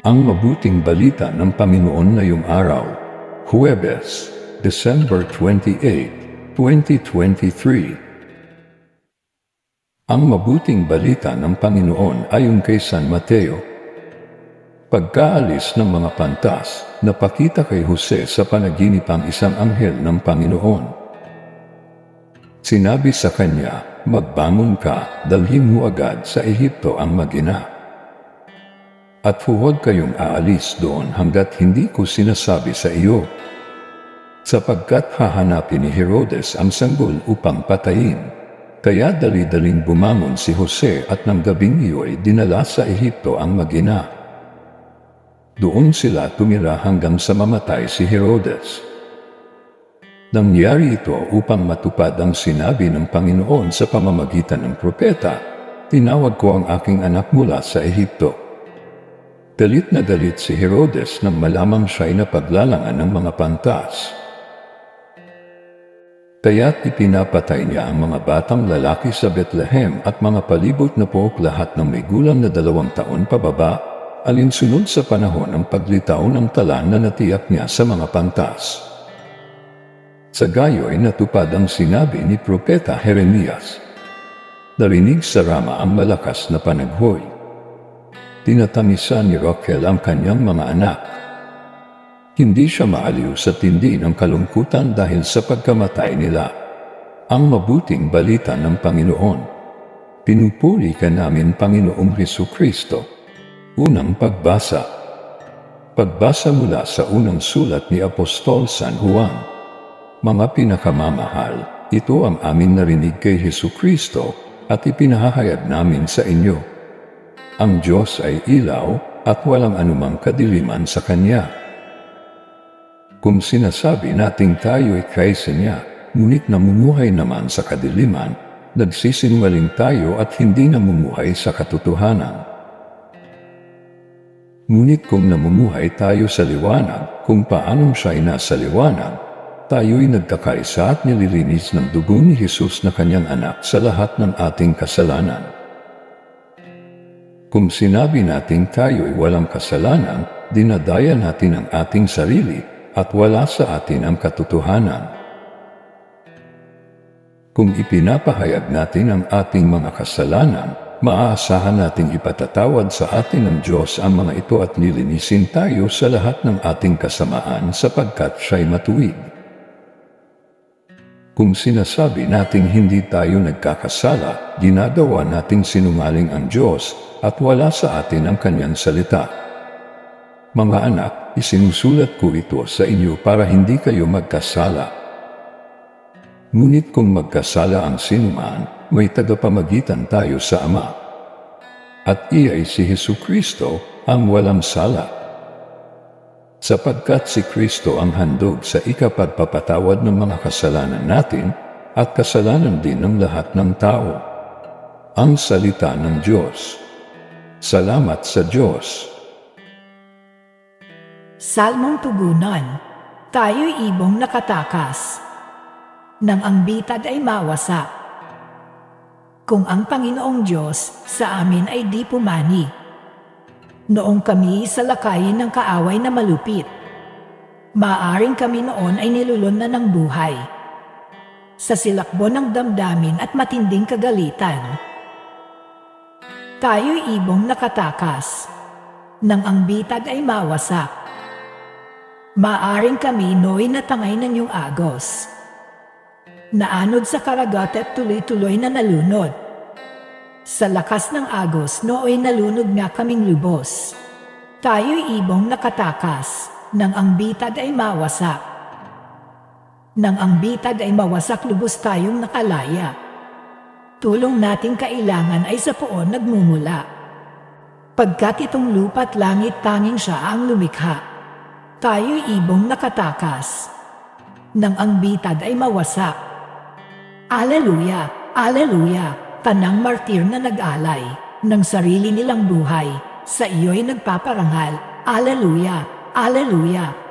Ang mabuting balita ng Panginoon ngayong araw, Huwebes, December 28, 2023. Ang mabuting balita ng Panginoon ayon kay San Mateo. Pagkaalis ng mga pantas, napakita kay Jose sa panaginip ang isang anghel ng Panginoon. Sinabi sa kanya, magbangon ka, dalhin mo agad sa Ehipto ang magina at huwag kayong aalis doon hanggat hindi ko sinasabi sa iyo. Sapagkat hahanapin ni Herodes ang sanggol upang patayin. Kaya dali-daling bumangon si Jose at ng gabing iyo'y dinala sa Ehipto ang magina. Doon sila tumira hanggang sa mamatay si Herodes. Nangyari ito upang matupad ang sinabi ng Panginoon sa pamamagitan ng propeta, Tinawag ko ang aking anak mula sa Ehipto. Galit na galit si Herodes nang malamang siya'y napaglalangan ng mga pantas. Kaya't ipinapatay niya ang mga batang lalaki sa Bethlehem at mga palibot na pook lahat ng may gulang na dalawang taon pababa, alinsunod sa panahon ng paglitaw ng talan na natiyak niya sa mga pantas. Sa gayo'y natupad ang sinabi ni Propeta Jeremias. Narinig sa Rama ang malakas na panaghoy. Tinatamisan ni Raquel ang kanyang mga anak. Hindi siya maaliw sa tindi ng kalungkutan dahil sa pagkamatay nila. Ang mabuting balita ng Panginoon. Pinupuri ka namin Panginoong Heso Kristo. Unang pagbasa. Pagbasa mula sa unang sulat ni Apostol San Juan. Mga pinakamamahal, ito ang amin narinig kay Heso Kristo at ipinahahayag namin sa inyo. Ang Diyos ay ilaw at walang anumang kadiliman sa Kanya. Kung sinasabi nating tayo ay kaysa niya, ngunit namumuhay naman sa kadiliman, nagsisinungaling tayo at hindi namumuhay sa katotohanan. Ngunit kung namumuhay tayo sa liwanag, kung paanong siya ay nasa liwanag, tayo'y nagkakaisa at nililinis ng dugo ni Jesus na kanyang anak sa lahat ng ating kasalanan. Kung sinabi nating tayo'y walang kasalanan, dinadaya natin ang ating sarili at wala sa atin ang katotohanan. Kung ipinapahayag natin ang ating mga kasalanan, maaasahan nating ipatatawad sa atin ng Diyos ang mga ito at nilinisin tayo sa lahat ng ating kasamaan sapagkat siya'y matuwid. Kung sinasabi nating hindi tayo nagkakasala, ginagawa nating sinungaling ang Diyos at wala sa atin ang kanyang salita. Mga anak, isinusulat ko ito sa inyo para hindi kayo magkasala. Ngunit kung magkasala ang sinuman, may tagapamagitan tayo sa Ama. At iya'y si Hesu Kristo ang walang sala. Sapagkat si Kristo ang handog sa ikapagpapatawad ng mga kasalanan natin at kasalanan din ng lahat ng tao. Ang salita ng Diyos. Salamat sa Diyos. Salmong tugunan, tayo'y ibong nakatakas, nang ang bitad ay mawasak. Kung ang Panginoong Diyos sa amin ay di pumani, noong kami sa lakayin ng kaaway na malupit, maaring kami noon ay nilulun na ng buhay. Sa silakbo ng damdamin at matinding kagalitan, tayo'y ibong nakatakas, nang ang bitad ay mawasak Maaring kami no'y natangay ng iyong agos. Naanod sa karagat at tuloy-tuloy na nalunod. Sa lakas ng agos nooy nalunod nga kaming lubos. Tayo'y ibong nakatakas, nang ang bitad ay mawasak. Nang ang bitad ay mawasak lubos tayong nakalaya. Tulong nating kailangan ay sa poon nagmumula. Pagkat itong lupa't langit tanging siya ang lumikha tayo'y ibong nakatakas. Nang ang bitad ay mawasak. Aleluya! Aleluya! Tanang martir na nag-alay ng sarili nilang buhay, sa iyo'y nagpaparangal. Aleluya! Aleluya!